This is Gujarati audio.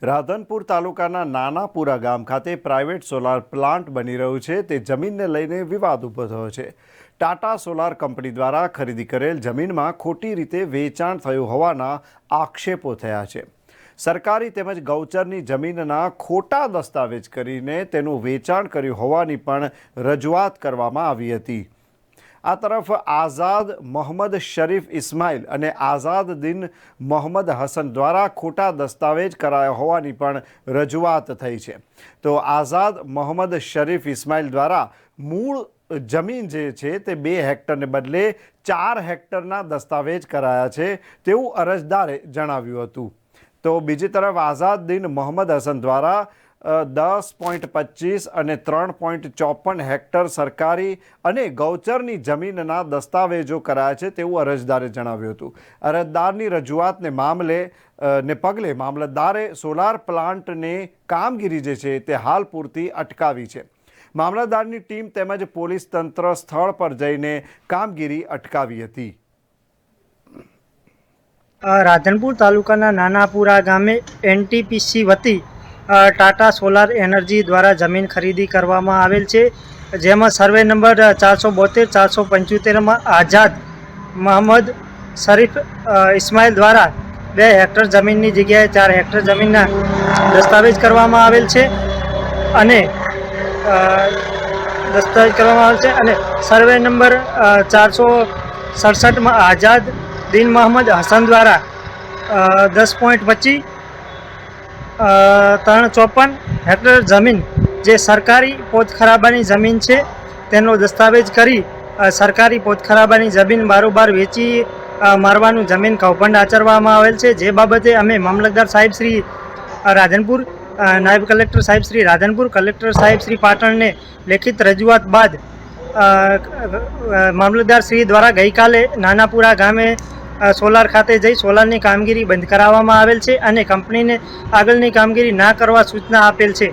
રાધનપુર તાલુકાના નાનાપુરા ગામ ખાતે પ્રાઇવેટ સોલાર પ્લાન્ટ બની રહ્યું છે. તે જમીનને લઈને વિવાદ ઊભો થયો છે. ટાટા સોલાર કંપની દ્વારા ખરીદી કરેલ જમીનમાં ખોટી રીતે વેચાણ થયું હોવાના આક્ષેપો થયા છે. સરકારી તેમજ ગૌચરની જમીનના ખોટા દસ્તાવેજ કરીને તેનું વેચાણ કર્યું હોવાની પણ રજૂઆત કરવામાં આવી હતી. આ તરફ આઝાદ મોહમ્મદ શરીફ ઇસ્માઇલ અને આઝાદ દિન મોહમ્મદ હસન દ્વારા ખોટા દસ્તાવેજ કરાયા હોવાની પણ રજૂઆત થઈ છે. તો આઝાદ મોહમ્મદ શરીફ ઇસ્માઇલ દ્વારા મૂળ જમીન જે છે તે બે હેક્ટરને બદલે ચાર હેક્ટરના દસ્તાવેજ કરાયા છે તેવું અરજદારે જણાવ્યું હતું. તો બીજી તરફ આઝાદ દિન મોહમ્મદ હસન દ્વારા દસ પોઈન્ટ પચીસ અને ત્રણ પોઈન્ટ ચોપન હેક્ટર સરકારી અને ગૌચરની જમીનના દસ્તાવેજો કરાયા છે તેવું અરજદારે જણાવ્યું હતું. અરજદારની રજૂઆતને મામલે ને પગલે મામલતદારે સોલાર પ્લાન્ટને કામગીરી જે છે તે હાલ પૂરતી અટકાવી છે. મામલતદારની ટીમ તેમજ પોલીસ તંત્ર સ્થળ પર જઈને કામગીરી અટકાવી હતી. રાધનપુર તાલુકાના નાનાપુરા ગામે એનટીપીસી વતી ટાટા સોલાર એનર્જી દ્વારા જમીન ખરીદી કરવામાં આવેલ છે. જેમાં સર્વે નંબર ચારસો બોતેર, ચારસો પંચોતેરમાં આઝાદ મોહમ્મદ શરીફ ઇસ્માઇલ દ્વારા બે હેક્ટર જમીનની જગ્યાએ ચાર હેક્ટર જમીનના દસ્તાવેજ કરવામાં આવેલ છે અને દસ્તાવેજ કરવામાં આવેલ છે અને સર્વે નંબર ચારસો સડસઠમાં આઝાદ દિન મોહમ્મદ હસન દ્વારા દસ પોઈન્ટ પચીસ ત્રણ ચોપન હેક્ટર જમીન જે સરકારી પોતખરાબાની જમીન છે, તેનો દસ્તાવેજ કરી સરકારી પોતખરાબાની જમીન બારોબાર વેચી મારવાનું જમીન કૌભાંડ આચરવામાં આવેલ છે. જે બાબતે અમે મામલતદાર સાહેબ શ્રી રાધનપુર નાયબ કલેક્ટર સાહેબ શ્રી રાધનપુર, કલેક્ટર સાહેબ શ્રી પાટણને લેખિત રજૂઆત બાદ મામલતદાર શ્રી દ્વારા ગઈકાલે નાનાપુરા ગામે સોલાર ખાતે જઈ સોલારની કામગીરી બંધ કરાવવામાં આવેલ છે અને કંપનીને આગળની કામગીરી ના કરવા સૂચના આપેલ છે.